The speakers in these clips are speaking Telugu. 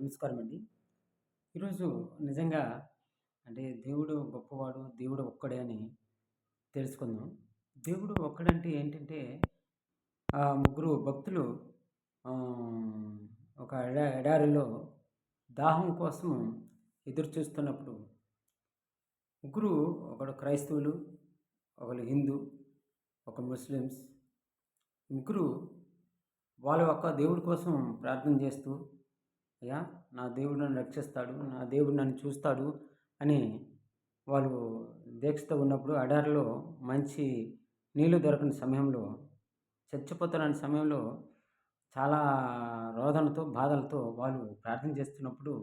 నమస్కారం అండి ఈరోజు నిజంగా అంటే దేవుడు గొప్పవాడు దేవుడు ఒక్కడే అని తెలుసుకుందాం. దేవుడు ఒక్కడంటే ఏంటంటే ఆ ముగ్గురు భక్తులు ఒక ఎడా ఎడారిలో దాహం కోసం ఎదురు చూస్తున్నప్పుడు ముగ్గురు ఒకడు క్రైస్తవులు ఒకరు హిందూ ఒక ముస్లిమ్స్. ముగ్గురు వాళ్ళ యొక్క దేవుడి కోసం ప్రార్థన చేస్తూ అయ్యా నా దేవుడు నన్ను రక్షిస్తాడు నా దేవుడు నన్ను చూస్తాడు అని వాళ్ళు దీక్షతో ఉన్నప్పుడు అడారిలో మంచి నీళ్ళు దొరకని సమయంలో చచ్చిపోతున్న సమయంలో చాలా రోదనతో బాధలతో వాళ్ళు ప్రార్థన చేస్తున్నప్పుడు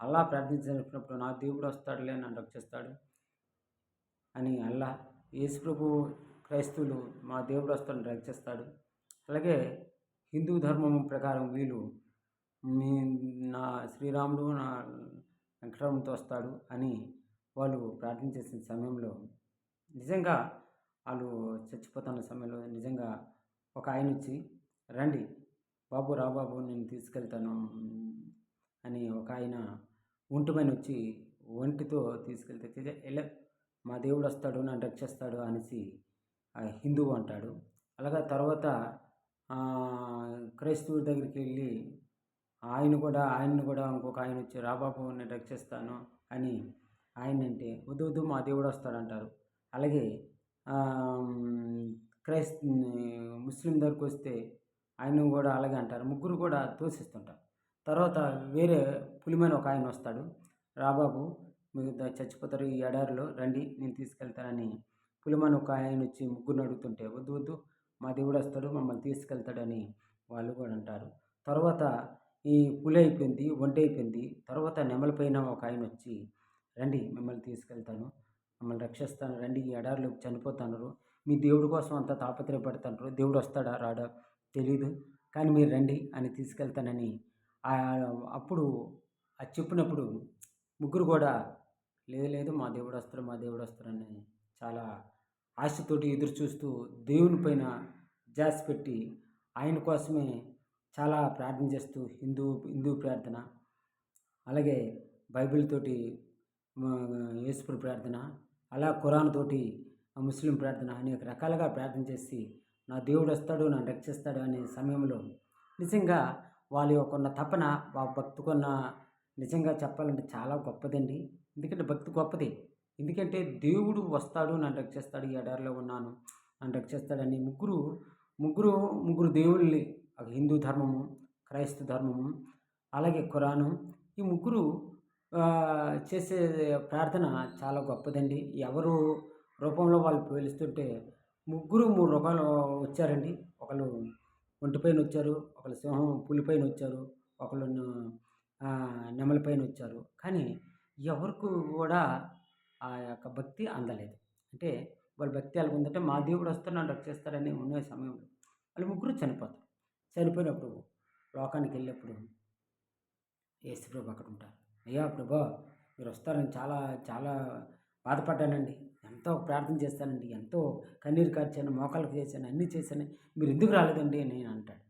అల్లా ప్రార్థించినప్పుడు నా దేవుడు వస్తాడులే నన్ను రక్షిస్తాడు అని అల్లా యేసుప్రభు క్రైస్తువులు క్రైస్తవులు మా దేవుడు వస్తాడు రక్షిస్తాడు. అలాగే హిందూ ధర్మం ప్రకారం వీళ్ళు మీ నా శ్రీరాముడు నా వెంకటరాముతో వస్తాడు అని వాళ్ళు ప్రార్థన చేసిన సమయంలో నిజంగా వాళ్ళు చచ్చిపోతున్న సమయంలో నిజంగా ఒక ఆయన వచ్చి రండి బాబు రా బాబు నేను తీసుకెళ్తాను అని ఒక ఆయన ఒంటిపైన వచ్చి ఒంటితో తీసుకెళ్తే ఎలా మా దేవుడు వస్తాడు నన్ను రక్షిస్తాడు అనేసి హిందువు అంటాడు. అలాగా తర్వాత క్రైస్తవుడి దగ్గరికి వెళ్ళి ఆయన కూడా ఆయన్ని కూడా ఇంకొక ఆయన వచ్చి రాబాబు నేను రక్షిస్తాను అని ఆయన అంటే వద్దు వద్దు మా దేవుడు వస్తాడంటారు. అలాగే క్రైస్ ముస్లిం దగ్గరికి వస్తే ఆయన కూడా అలాగే అంటారు. ముగ్గురు కూడా తోసిస్తుంటారు తర్వాత వేరే పులిమైన ఒక ఆయన వస్తాడు. రాబాబు మీరు చచ్చిపోతారు ఈ ఎడారిలో రండి నేను తీసుకెళ్తానని. పులిమని ఒక ఆయన వచ్చి ముగ్గురిని అడుగుతుంటే వద్దు వద్దు మా దేవుడు వస్తాడు మమ్మల్ని తీసుకెళ్తాడని వాళ్ళు కూడా అంటారు. తర్వాత ఈ పులి అయిపోయింది ఒంటి అయిపోయింది. తర్వాత నెమలిపైన ఒక ఆయన వచ్చి రండి మిమ్మల్ని తీసుకెళ్తాను. మిమ్మల్ని రక్షిస్తాను. రండి ఈ ఎడారిలో చనిపోతున్నారు. మీ దేవుడి కోసం అంతా తాపత్రయపడుతున్నారు. దేవుడు వస్తాడా రాడా? తెలీదు. కానీ మీరు రండి అని తీసుకెళ్తానని ఆ- అప్పుడు అది చెప్పినప్పుడు ముగ్గురు కూడా లేదు లేదు మా దేవుడు వస్తాడు మా దేవుడు వస్తాడని చాలా ఆశతోటి ఎదురు చూస్తూ దేవుని పైన జాస్ పెట్టి ఆయన కోసమే చాలా ప్రార్థన చేస్తూ హిందూ హిందూ ప్రార్థన అలాగే బైబిల్ తోటి యేసుప్రభు ప్రార్థన అలా ఖురాన్ తోటి ముస్లిం ప్రార్థన అనేక రకాలుగా ప్రార్థన చేసి నా దేవుడు వస్తాడు నన్ను రక్షిస్తాడు అనే సమయంలో నిజంగా వాళ్ళ యొక్క ఉన్న తపన ఆ భక్తికున్న నిజంగా చెప్పాలంటే చాలా గొప్పదండి. ఎందుకంటే భక్తి గొప్పది. ఎందుకంటే దేవుడు వస్తాడు నన్ను రక్షిస్తాడు ఈ ఎడారిలో ఉన్నాను నన్ను రక్షిస్తాడని ముగ్గురు ముగ్గురు ముగ్గురు దేవుళ్ళని హిందూ ధర్మము క్రైస్తవ ధర్మము అలాగే ఖురాను. ఈ ముగ్గురు చేసే ప్రార్థన చాలా గొప్పదండి. ఎవరు రూపంలో వాళ్ళు పేలుస్తుంటే ముగ్గురు మూడు రూపాయలు వచ్చారండి. ఒకళ్ళు ఒంటిపైన వచ్చారు ఒకళ్ళు సింహం పులిపైన వచ్చారు ఒకళ్ళు ఆ, నెమలిపైన వచ్చారు. కానీ ఎవరికి కూడా ఆ యొక్క భక్తి అందలేదు. అంటే వాళ్ళ భక్తి అలాగ ఉందంటే మా దేవుడు వస్తున్నాడు నన్ను రక్షిస్తాడని ఉన్న సమయంలో. వాళ్ళు ముగ్గురు చనిపోతారు. చనిపోయినప్పుడు లోకానికి వెళ్ళినప్పుడు ఏసుప్రభు అక్కడ ఉంటారు. అయ్యా ప్రభా మీరు వస్తారని చాలా చాలా బాధపడ్డానండి. ఎంతో ప్రార్థన చేస్తానండి. ఎంతో కన్నీరు కార్చాను మోకాలకు చేశాను అన్నీ చేశాను. మీరు ఎందుకు రాలేదండి నేను అంటాడు.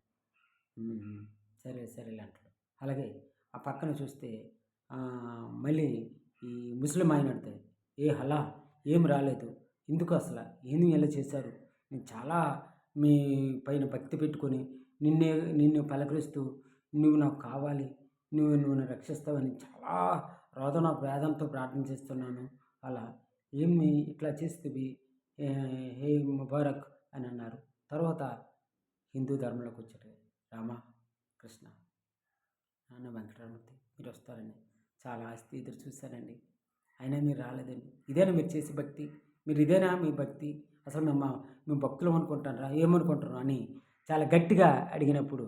సరే సరేలే అంటాడు. అలాగే ఆ పక్కన చూస్తే మళ్ళీ ఈ ముస్లిం ఆయన అడితే ఏ హలా ఏం రాలేదు. ఎందుకు అసలు? ఏమి ఎలా చేశారు? నేను చాలా మీ పైన భక్తి పెట్టుకొని నిన్నే నిన్ను పలకరిస్తూ నువ్వు నాకు కావాలి నువ్వు నువ్వు రక్షిస్తావని చాలా రోదన వేదంతో ప్రార్థన చేస్తున్నాను. అలా ఏమి ఇట్లా చేస్తుంది హే ముబారక్ అని అన్నారు. తర్వాత హిందూ ధర్మంలోకి వచ్చాడు రామ కృష్ణ నాన్న వెంకటరమూర్తి మీరు వస్తారని చాలా ఆస్తి ఎదురు చూశానండి అయినా మీరు రాలేదండి. ఇదేనా మీరు చేసే భక్తి? మీరు ఇదేనా మీ భక్తి? అసలు మేము మేము భక్తులు అనుకుంటారా ఏమనుకుంటారు అని చాలా గట్టిగా అడిగినప్పుడు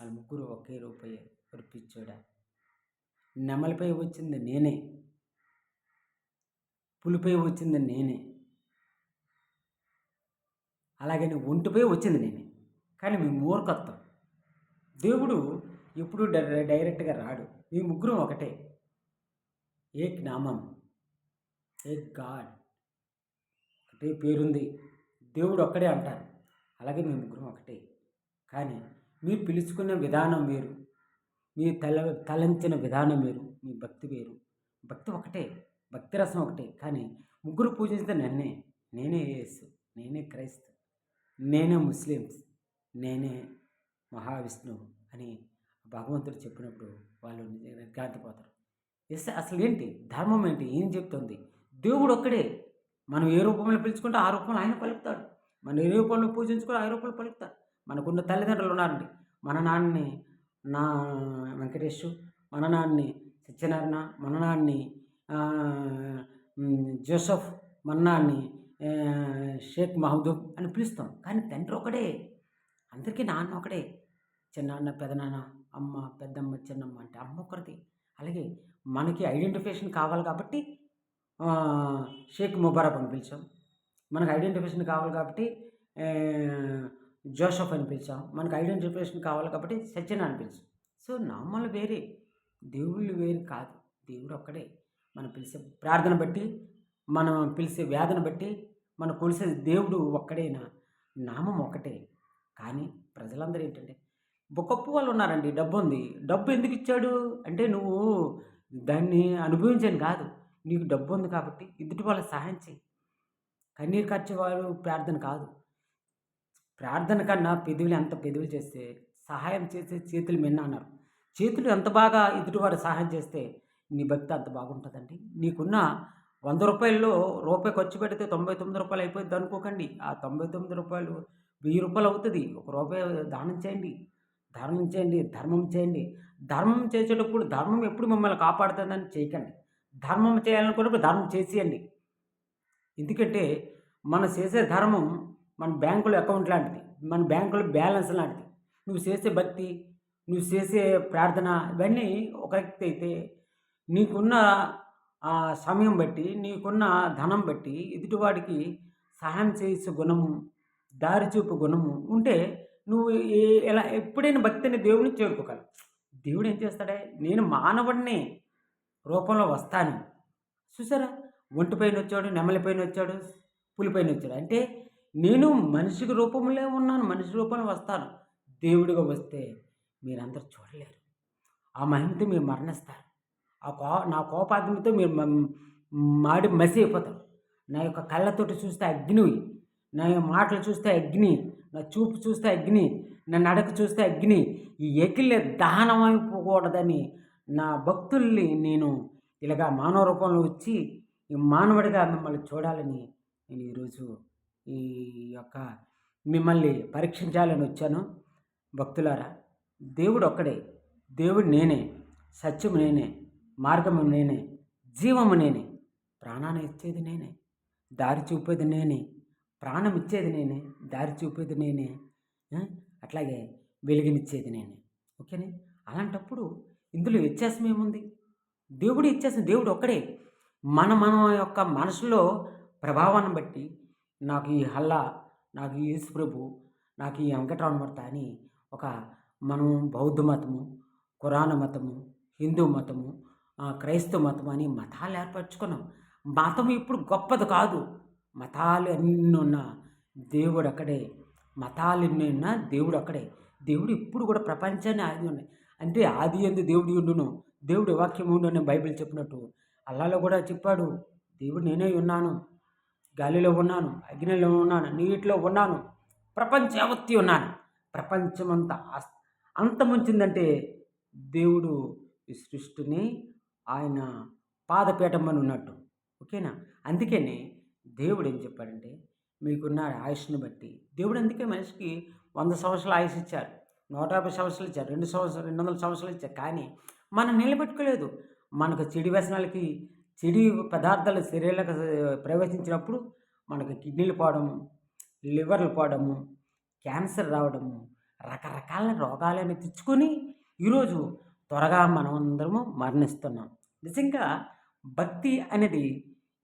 వాళ్ళ ముగ్గురు ఒకే రూపాయి పిచ్చోడా నెమలిపై వచ్చింది నేనే. పులిపై వచ్చింది నేనే. అలాగే ఒంటిపై వచ్చింది నేనే. కానీ మీ మూర్ఖత్వం. దేవుడు ఎప్పుడు డై- డైరెక్ట్గా రాడు. మీ ముగ్గురు ఒకటే. ఏక్ నామం. ఏక్ గాడ్. ఒకటే పేరుంది. దేవుడు ఒక్కడే అంటారు. అలాగే మీ ముగ్గురం ఒకటే. కానీ మీరు పిలుచుకునే విధానం వేరు. మీ తల తలంచిన విధానం వేరు. మీ భక్తి వేరు. భక్తి ఒకటే. భక్తి రసం ఒకటే. కానీ ముగ్గురు పూజించిన నన్నే. నేనే యేసు. నేనే క్రైస్తు. నేనే ముస్లిమ్స్. నేనే మహావిష్ణువు అని భగవంతుడు చెప్పినప్పుడు వాళ్ళు నిర్గాంతిపోతారు ఎస్ అసలు ఏంటి? ధర్మం ఏంటి? ఏం చెప్తుంది? దేవుడు ఒక్కడే. మనం ఏ రూపంలో పిలుచుకుంటే ఆ రూపంలో ఆయన పలుకుతాడు. మన ఏ పూజించుకొని పూజించుకుంటే ఆ మనకున్న తల్లిదండ్రులు ఉన్నారండి. మన నాన్నని నా వెంకటేష్ మన నాన్నని సత్యనారాయణ మన నాన్నని జోసఫ్ మన నాన్ని షేక్ మహదూబ్ అని పిలుస్తాం. కానీ తండ్రి ఒకడే. అందరికీ నాన్న ఒకడే. చిన్నాన్న పెదనాన్న అమ్మ పెద్దమ్మ చిన్నమ్మ అంటే అమ్మ ఒకరిది. అలాగే మనకి ఐడెంటిఫికేషన్ కావాలి కాబట్టి షేక్ ముబారక్ అని పిలిచాం. మనకు ఐడెంటిఫికేషన్ కావాలి కాబట్టి జోసఫ్ అని పిలిచాం. మనకు ఐడెంటిఫికేషన్ కావాలి కాబట్టి సచిన్ అని పిలిచాం. సో నామాలు వేరే దేవుళ్ళు వేరు కాదు. దేవుడు ఒక్కడే. మనం పిలిచే ప్రార్థన బట్టి మనం పిలిచే వేదన బట్టి మనం కొలిసే దేవుడు ఒక్కడేనా? నామం ఒకటే కానీ ప్రజలందరూ ఏంటంటే గొప్ప వాళ్ళు ఉన్నారండి డబ్బు ఉంది డబ్బు ఎందుకు ఇచ్చాడు? అంటే నువ్వు దాన్ని అనుభవించాను కాదు. నీకు డబ్బు ఉంది కాబట్టి ఇద్దటి వాళ్ళకి సహాయం చేయి కన్నీరు ఖర్చువాడు ప్రార్థన కాదు. ప్రార్థన కన్నా పెదవులు ఎంత పెదవులు చేస్తే సహాయం చేసే చేతులు మిన్న అన్నారు. చేతులు ఎంత బాగా ఎదుటివారు సహాయం చేస్తే నీ భక్తి అంత బాగుంటుందండి. నీకున్న వంద రూపాయల్లో రూపాయి ఖర్చు పెడితే తొంభై తొమ్మిది రూపాయలు అయిపోయింది అనుకోకండి. ఆ తొంభై తొమ్మిది రూపాయలు వెయ్యి రూపాయలు అవుతుంది. ఒక రూపాయి దానం చేయండి. ధర్మం చేయండి ధర్మం చేయండి. ధర్మం చేసేటప్పుడు ధర్మం ఎప్పుడు మిమ్మల్ని కాపాడుతుందని చేయకండి. ధర్మం చేయాలనుకున్నప్పుడు ధర్మం చేసేయండి. ఎందుకంటే మనం చేసే ధర్మం మన బ్యాంకులో అకౌంట్ లాంటిది మన బ్యాంకులో బ్యాలెన్స్ లాంటిది. నువ్వు చేసే భక్తి నువ్వు చేసే ప్రార్థన ఇవన్నీ ఒక వ్యక్తి అయితే నీకున్న సమయం బట్టి నీకున్న ధనం బట్టి ఎదుటివాడికి సహాయం చేసే గుణము దారి చూపు గుణము ఉంటే నువ్వు ఏ- ఎలా ఎప్పుడైనా భక్తిని దేవుడిని చేరుకోగలవు. దేవుడు ఏం చేస్తాడే? నేను మానవుడిని రూపంలో వస్తాను. చూసారా? ఒంటిపైన వచ్చాడు నెమలిపైన వచ్చాడు పులిపైన వచ్చాడు. అంటే నేను మనిషికి రూపంలో ఉన్నాను మనిషి రూపంలో వస్తాను. దేవుడిగా వస్తే మీరందరూ చూడలేరు. ఆ మహిమతో మీరు మరణిస్తారు. ఆ కో నా కోపాగ్నితో మీరు మ- మాడి మసి అయిపోతారు నా యొక్క కళ్ళతోటి చూస్తే అగ్ని నా యొక్క మాటలు చూస్తే అగ్ని నా చూపు చూస్తే అగ్ని నా నడక చూస్తే అగ్ని ఈ ఎకిలే దహనం అయిపోకూడదని నా భక్తుల్ని నేను ఇలాగా మానవ రూపంలో వచ్చి ఈ మానవుడిగా మిమ్మల్ని చూడాలని నేను ఈరోజు ఈ యొక్క మిమ్మల్ని పరీక్షించాలని వచ్చాను. భక్తులారా దేవుడు ఒక్కడే. దేవుడు నేనే. సత్యము నేనే. మార్గము నేనే. జీవము నేనే. ప్రాణాన్ని ఇచ్చేది నేనే. దారి చూపేది నేనే. ప్రాణం ఇచ్చేది నేనే. దారి చూపేది నేనే. అట్లాగే వెలుగునిచ్చేది నేనే. ఓకేనే? అలాంటప్పుడు ఇందులో వ్యత్యాసం ఏముంది దేవుడు ఇచ్చేసిన దేవుడు ఒక్కడే. మన మన యొక్క మనసులో ప్రభావాన్ని బట్టి నాకు ఈ హల్లా నాకు ఈ యేసుప్రభు నాకు ఈ వెంకటరమణమూర్తి అని ఒక మనం బౌద్ధ మతము కురాణ మతము హిందూ మతము క్రైస్తవ మతం అని మతాలు ఏర్పరచుకున్నాం. మతం ఇప్పుడు గొప్పది కాదు. మతాలు అన్నీ దేవుడు అక్కడే మతాలు ఎన్నున్నా దేవుడు అక్కడే దేవుడు ఇప్పుడు కూడా ప్రపంచాన్ని ఆది ఉన్నాయి. అంటే ఆది ఎందు దేవుడు ఉండును. దేవుడి వాక్యం ఉండు బైబిల్ చెప్పినట్టు అల్లాలో కూడా చెప్పాడు దేవుడు నేనే ఉన్నాను గాలిలో ఉన్నాను అగ్నిలో ఉన్నాను నీటిలో ఉన్నాను ప్రపంచ యావత్తి ఉన్నాను. ప్రపంచమంతా అంత అంతముంచిందంటే దేవుడు ఈ సృష్టిని ఆయన పాదపీఠమని ఉన్నట్టు ఓకేనా? అందుకని దేవుడు ఏం చెప్పాడంటే మీకున్న ఆయుష్ని బట్టి. దేవుడు అందుకే మనిషికి వంద సంవత్సరాలు ఆయుష్ ఇచ్చారు నూట యాభై సంవత్సరాలు ఇచ్చారు రెండు సంవత్సరాలు రెండు వందల సంవత్సరాలు ఇచ్చారు కానీ మనం నిలబెట్టుకోలేదు. మనకు చెడు వ్యసనాలకి చెడు పదార్థాలు శరీరాలకు ప్రవేశించినప్పుడు మనకు కిడ్నీలు పోవడము లివర్లు పోవడము క్యాన్సర్ రావడము రకరకాల రోగాలను తెచ్చుకొని ఈరోజు త్వరగా మనం అందరము మరణిస్తున్నాం. నిజంగా భక్తి అనేది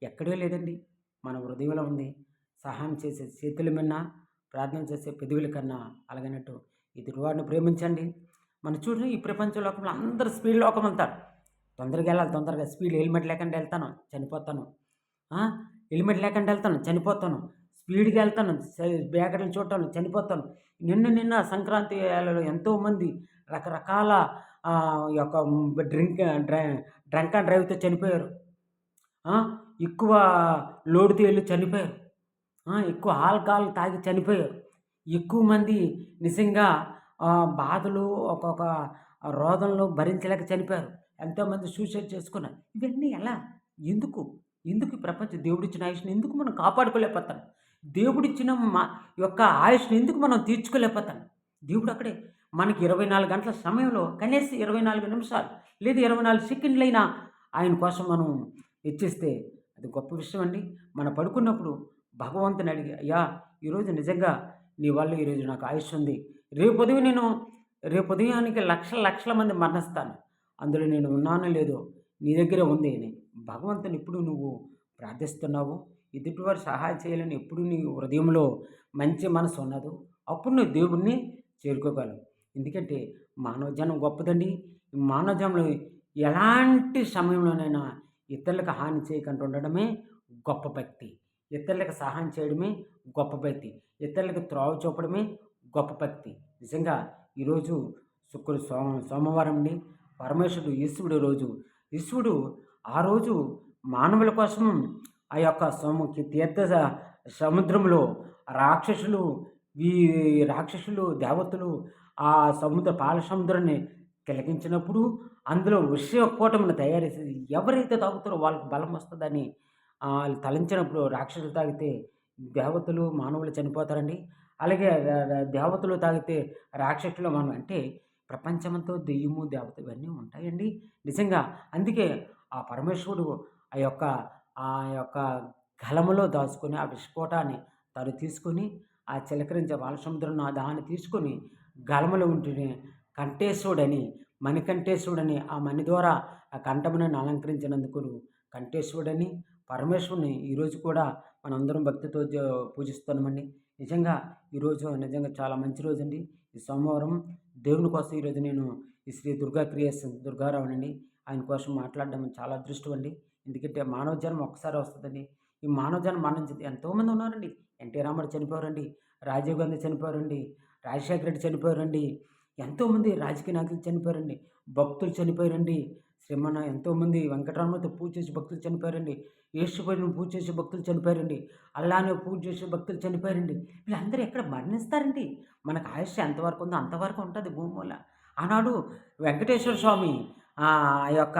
ఎక్కడో లేదండి. మన హృదయంలో ఉంది. సహాయం చేసే చేతుల మిన్న ప్రార్థన చేసే పెదవుల కన్నా అలాగనట్టు ఎదుటివాడిని ప్రేమించండి. మనం చూడండి ఈ ప్రపంచ లోకంలో అందరూ స్పీడ్ లోకం అంటారు తొందరగా వెళ్ళాలి తొందరగా. స్పీడ్ హెల్మెట్ లేకుండా వెళ్తాను చనిపోతాను. హెల్మెట్ లేకుండా వెళ్తాను చనిపోతాను. స్పీడ్గా వెళ్తాను బ్యాగర్లు చూడటాను చనిపోతాను. నిన్న నిన్న సంక్రాంతి వేళలో ఎంతోమంది రకరకాల యొక్క డ్రింక్ డ్రంక్ అండ్ డ్రైవ్తో చనిపోయారు. ఎక్కువ లోడుతో వెళ్ళి చనిపోయారు. ఎక్కువ ఆల్కహాల్ తాగి చనిపోయారు. ఎక్కువ మంది నిజంగా బాధలు ఒక్కొక్క రోదంలో భరించలేక చనిపోయారు. ఎంతోమంది సూసైడ్ చేసుకున్నారు. ఇవన్నీ ఎలా? ఎందుకు? ఎందుకు ఈ దేవుడిచ్చిన ఆయుష్ని ఎందుకు మనం కాపాడుకోలేకపోతాం? దేవుడిచ్చిన మా యొక్క ఆయుష్ని ఎందుకు మనం తీర్చుకోలేకపోతాం? దేవుడు అక్కడే మనకి ఇరవై నాలుగు గంటల సమయంలో కనీసం ఇరవై నాలుగు నిమిషాలు లేదా ఇరవై నాలుగు సెకండ్లైనా ఆయన కోసం మనం ఇచ్చేస్తే అది గొప్ప విషయం అండి. మనం పడుకున్నప్పుడు భగవంతుని అడిగి అయ్యా ఈరోజు నిజంగా నీ వల్ల ఈరోజు నాకు ఆయుష్ ఉంది. రేపు ఉదయం నేను రేపు ఉదయానికి లక్షల లక్షల మంది మరణిస్తాను. అందులో నేను ఉన్నానో లేదో నీ దగ్గరే ఉంది. అని భగవంతుని ఎప్పుడు నువ్వు ప్రార్థిస్తున్నావు? ఎదుటివారు సహాయం చేయాలని ఎప్పుడు నీ హృదయంలో మంచి మనసు ఉన్నదో అప్పుడు నువ్వు దేవుణ్ణి చేరుకోగలవు. ఎందుకంటే మానవ జనం గొప్పదండి. మానవ జనంలో ఎలాంటి సమయంలోనైనా ఇతరులకు హాని చేయకుండా ఉండడమే గొప్ప భక్తి. ఇతరులకు సహాయం చేయడమే గొప్ప భక్తి. ఇతరులకు త్రోవ చూపడమే గొప్ప భక్తి. నిజంగా ఈరోజు శుక్ర సోమ సోమవారం అండి. పరమేశ్వరుడు ఈశ్వరుడు రోజు. ఈశ్వరుడు ఆ రోజు మానవుల కోసం ఆ యొక్క సోము తీర్థ సముద్రంలో రాక్షసులు ఈ రాక్షసులు దేవతలు ఆ సముద్ర పాల సముద్రాన్ని తిలకించినప్పుడు అందులో విషయకూటమిని తయారు చేసి ఎవరైతే తాగుతారో వాళ్ళకి బలం వస్తుందని వాళ్ళు తలంచినప్పుడు రాక్షసులు తాగితే దేవతలు మానవులు చనిపోతారండి. అలాగే దేవతలు తాగితే రాక్షసులు మనం అంటే ప్రపంచమంతో దెయ్యము దేవత ఇవన్నీ ఉంటాయండి. నిజంగా అందుకే ఆ పరమేశ్వరుడు ఆ యొక్క ఆ యొక్క గలములో దాచుకొని ఆ విస్ఫోటాన్ని తను తీసుకొని ఆ చిలకరించే బాలసముద్రం దాన్ని తీసుకొని గలములో ఉంటుని కంఠేశ్వరుడని మణికంఠేశ్వరుడని ఆ మణి ద్వారా ఆ కంఠమునని అలంకరించినందుకు కంఠేశ్వరుడని పరమేశ్వరుని ఈరోజు కూడా మనందరం భక్తితో పూజిస్తున్నామండి. నిజంగా ఈరోజు నిజంగా చాలా మంచి రోజు అండి ఈ సోమవారం దేవుని కోసం ఈరోజు నేను ఈ శ్రీ దుర్గా క్రియేషన్ దుర్గారావు అండి ఆయన కోసం మాట్లాడడం చాలా అదృష్టం అండి. ఎందుకంటే మానవ జన్మ ఒక్కసారి వస్తుందండి. ఈ మానవ జన్మ మరణించింది ఎంతోమంది ఉన్నారండి. ఎన్టీ రామారావు చనిపోయారండి. రాజీవ్ గాంధీ చనిపోయారండి. రాజశేఖర రెడ్డి చనిపోయారండి. ఎంతోమంది రాజకీయ నాయకులు చనిపోయారండి. భక్తులు చనిపోయారండి. శ్రీమణ ఎంతోమంది వెంకటరామతో పూజ చేసి భక్తులు చనిపోయారండి. యేసుపైన పూజ చేసి భక్తులు చనిపోయారండి. అల్లానే పూజ చేసి భక్తులు చనిపోయారండి. వీళ్ళందరూ ఎక్కడ మరణిస్తారండి? మనకు ఆయుష్య ఎంతవరకు ఉందో అంతవరకు ఉంటుంది భూమి ఆనాడు వెంకటేశ్వర స్వామి ఆ యొక్క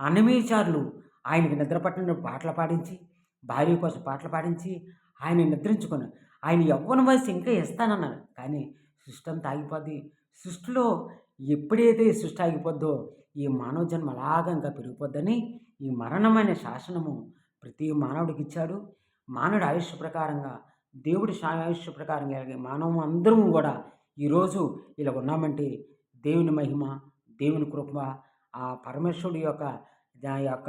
అన్నమీచారులు ఆయనకి నిద్ర పట్టిన పాటలు పాడించి భార్య కోసం పాటలు పాడించి ఆయన నిద్రించుకుని ఆయన యవ్వన వయసు ఇంకా ఇస్తానన్నారు. కానీ సృష్టి అంతా ఆగిపోద్ది సృష్టిలో ఎప్పుడైతే సృష్టి ఆగిపోద్దో ఈ మానవ జన్మ అలాగా ఇంకా పెరిగిపోద్దని ఈ మరణమైన శాసనము ప్రతి మానవుడికి ఇచ్చాడు. మానవుడి ఆయుష్ ప్రకారంగా దేవుడి ఆయుష్ ప్రకారంగా మానవం అందరం కూడా ఈరోజు ఇలా ఉన్నామంటే దేవుని మహిమ దేవుని కృప ఆ పరమేశ్వరుడి యొక్క దాని యొక్క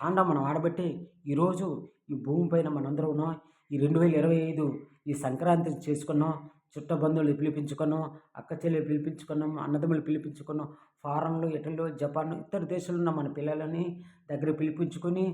తాండం మనం ఆడబట్టి ఈరోజు ఈ భూమిపైన మనందరం ఉన్నాం. ఈ రెండు వేల ఇరవై ఐదు ఈ సంక్రాంతి చేసుకున్నాం. చుట్టబంధువులు పిలిపించుకొను అక్క చెల్లెలు పిలిపించుకున్నాం అన్నదమ్ములు పిలిపించుకున్నాం ఫారెన్లు ఇటలీలో జపాన్ ఇతర దేశాల్లో ఉన్న మన పిల్లలని దగ్గర పిలిపించుకొని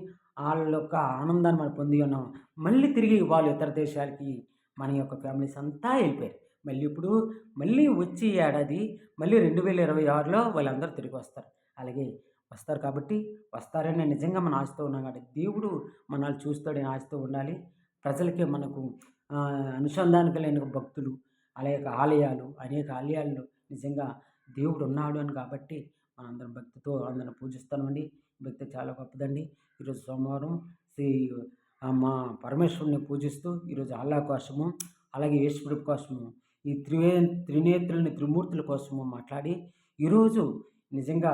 వాళ్ళ యొక్క ఆనందాన్ని మనం పొంది ఉన్నాం. మళ్ళీ తిరిగి వాళ్ళు ఇతర దేశాలకి మన యొక్క ఫ్యామిలీస్ అంతా వెళ్ళిపోయారు. మళ్ళీ ఇప్పుడు మళ్ళీ వచ్చి ఏడాది మళ్ళీ రెండు వేల ఇరవై ఆరులో వాళ్ళందరూ తిరిగి వస్తారు. అలాగే వస్తారు కాబట్టి వస్తారని నిజంగా మనం ఆశతో ఉన్నాం కాబట్టి దేవుడు మనల్ని చూస్తాడని ఆశతో ఉండాలి. ప్రజలకి మనకు అనుసంధానికలైన భక్తులు అలాగే ఆలయాలు అనేక ఆలయాల్లో నిజంగా దేవుడు ఉన్నాడు అని కాబట్టి మనందరం భక్తితో అందరం పూజిస్తామండి. భక్తి చాలా గొప్పదండి. ఈరోజు సోమవారం శ్రీ మా పరమేశ్వరుని పూజిస్తూ ఈరోజు అల్లా కోసము అలాగే యేసుప్రభు కోసము ఈ త్రివే త్రినేత్రులని త్రిమూర్తుల కోసము మాట్లాడి ఈరోజు నిజంగా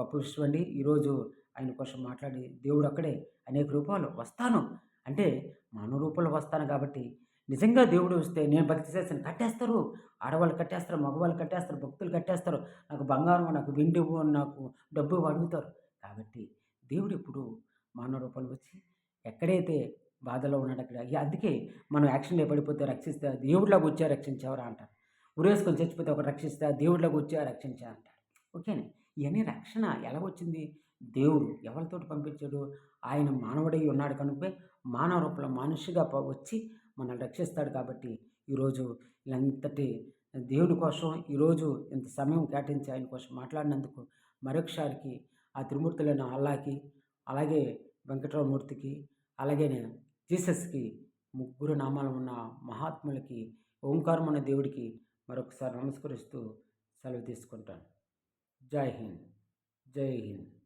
గొప్ప విషయం అండి. ఈరోజు ఆయన కోసం మాట్లాడి దేవుడు అక్కడే అనేక రూపాలు వస్తాను. అంటే మానవ రూపంలో వస్తాను కాబట్టి నిజంగా దేవుడు వస్తే నేను భక్తి చేస్తాను కట్టేస్తారు ఆడవాళ్ళు కట్టేస్తారు మగవాళ్ళు కట్టేస్తారు భక్తులు కట్టేస్తారు. నాకు బంగారం నాకు వెండి నాకు డబ్బు అడుగుతారు. కాబట్టి దేవుడు ఇప్పుడు మానవ రూపంలో వచ్చి ఎక్కడైతే బాధలో ఉన్నాడు అక్కడ అందుకే మనం యాక్షన్లో పడిపోతే రక్షిస్తే దేవుడిలాగా వచ్చా రక్షించేవరా అంటారు. ఉరేసుకొని చచ్చిపోతే ఒక రక్షిస్తే దేవుడిలాగా వచ్చా రక్షించా అంటారు. ఓకేనా? ఇవన్నీ రక్షణ ఎలా వచ్చింది? దేవుడు ఎవరితోటి పంపించాడు? ఆయన మానవుడై ఉన్నాడు కనుక మానవ రూపంలో మనిషిగా వచ్చి మనల్ని రక్షిస్తాడు కాబట్టి ఈరోజు ఎంతటి దేవుడి కోసం ఈరోజు ఇంత సమయం కేటాయించి ఆయన కోసం మాట్లాడినందుకు మరొకసారికి ఆ త్రిమూర్తులైన అల్లాకి అలాగే వెంకటరామమూర్తికి అలాగే జీసస్కి ముగ్గురు నామాలు ఉన్న మహాత్ములకి ఓంకారం ఉన్న దేవుడికి మరొకసారి నమస్కరిస్తూ సెలవు తీసుకుంటాను. జై హింద్. జై హింద్.